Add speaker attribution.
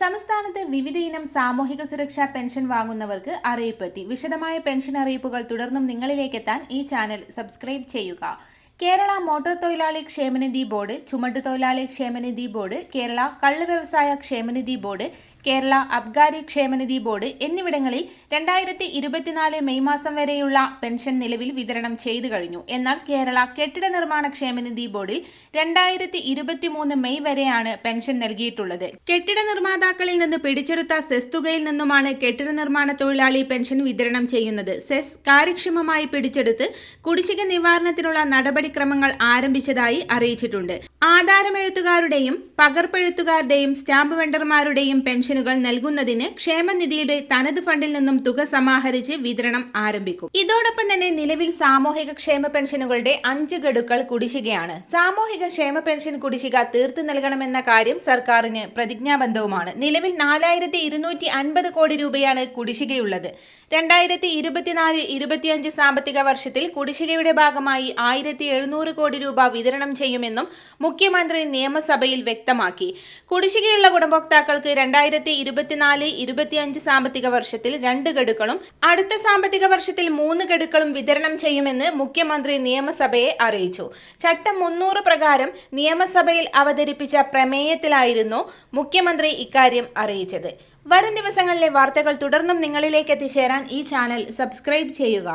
Speaker 1: സംസ്ഥാനത്ത് വിവിധ ഇനം സാമൂഹിക സുരക്ഷാ പെൻഷൻ വാങ്ങുന്നവർക്ക് അറിയിപ്പെത്തി വിശദമായ പെൻഷൻ അറിയിപ്പുകൾ തുടർന്നും നിങ്ങളിലേക്കെത്താൻ ഈ ചാനൽ സബ്സ്ക്രൈബ് ചെയ്യുക. കേരള മോട്ടോർ തൊഴിലാളി ക്ഷേമനിധി ബോർഡ് ചുമട്ടു തൊഴിലാളി ക്ഷേമനിധി ബോർഡ് കേരള കള്ള് വ്യവസായ ക്ഷേമനിധി ബോർഡ് കേരള അബ്ഗാരി ക്ഷേമനിധി ബോർഡ് എന്നിവിടങ്ങളിൽ രണ്ടായിരത്തി ഇരുപത്തിനാല് മെയ് മാസം വരെയുള്ള പെൻഷൻ നിലവിൽ വിതരണം ചെയ്തു കഴിഞ്ഞു. എന്നാൽ കേരള കെട്ടിട നിർമ്മാണ ക്ഷേമനിധി ബോർഡിൽ രണ്ടായിരത്തി ഇരുപത്തിമൂന്ന് മെയ് വരെയാണ് പെൻഷൻ നൽകിയിട്ടുള്ളത്. കെട്ടിട നിർമ്മാതാക്കളിൽ നിന്ന് പിടിച്ചെടുത്ത സെസ് തുകയിൽ നിന്നുമാണ് കെട്ടിട നിർമ്മാണ തൊഴിലാളി പെൻഷൻ വിതരണം ചെയ്യുന്നത്. സെസ് കാര്യക്ഷമമായി പിടിച്ചെടുത്ത് കുടിശ്ശിക നിവാരണത്തിനുള്ള നടപടിക്രമങ്ങൾ ആരംഭിച്ചതായി അറിയിച്ചിട്ടുണ്ട്. ആധാരമെഴുത്തുകാരുടെയും പകർപ്പെഴുത്തുകാരുടെയും സ്റ്റാമ്പ് വെണ്ടർമാരുടെയും പെൻഷനുകൾ നൽകുന്നതിന് ക്ഷേമനിധിയുടെ തനത് ഫണ്ടിൽ നിന്നും തുക സമാഹരിച്ച് വിതരണം ആരംഭിക്കും. ഇതോടൊപ്പം തന്നെ നിലവിൽ സാമൂഹിക ക്ഷേമ പെൻഷനുകളുടെ അഞ്ച് ഗഡുക്കൾ കുടിശ്ശികയാണ്. സാമൂഹിക ക്ഷേമ പെൻഷൻ കുടിശ്ശിക തീർത്തു നൽകണമെന്ന കാര്യം സർക്കാരിന് പ്രതിജ്ഞാബദ്ധവുമാണ് നിലവിൽ നാലായിരത്തി കോടി രൂപയാണ് കുടിശ്ശികയുള്ളത്. രണ്ടായിരത്തി ഇരുപത്തിനാല് ഇരുപത്തിയഞ്ച് സാമ്പത്തിക വർഷത്തിൽ കുടിശ്ശികയുടെ ഭാഗമായി ആയിരത്തി എഴുന്നൂറ് കോടി രൂപ വിതരണം ചെയ്യുമെന്നും മുഖ്യമന്ത്രി നിയമസഭയിൽ വ്യക്തമാക്കി. കുടിശ്ശികയുള്ള ഗുണഭോക്താക്കൾക്ക് രണ്ടായിരത്തി ഇരുപത്തിനാല് ഇരുപത്തിയഞ്ച് സാമ്പത്തിക വർഷത്തിൽ രണ്ട് ഗഡുക്കളും അടുത്ത സാമ്പത്തിക വർഷത്തിൽ മൂന്ന് ഗഡുക്കളും വിതരണം ചെയ്യുമെന്ന് മുഖ്യമന്ത്രി നിയമസഭയെ അറിയിച്ചു. ചട്ടം മുന്നൂറ് പ്രകാരം നിയമസഭയിൽ അവതരിപ്പിച്ച പ്രമേയത്തിലായിരുന്നു മുഖ്യമന്ത്രി ഇക്കാര്യം അറിയിച്ചത്. വരും ദിവസങ്ങളിലെ വാർത്തകൾ തുടർന്നും നിങ്ങളിലേക്ക് എത്തിച്ചേരാൻ ഈ ചാനൽ സബ്സ്ക്രൈബ് ചെയ്യുക.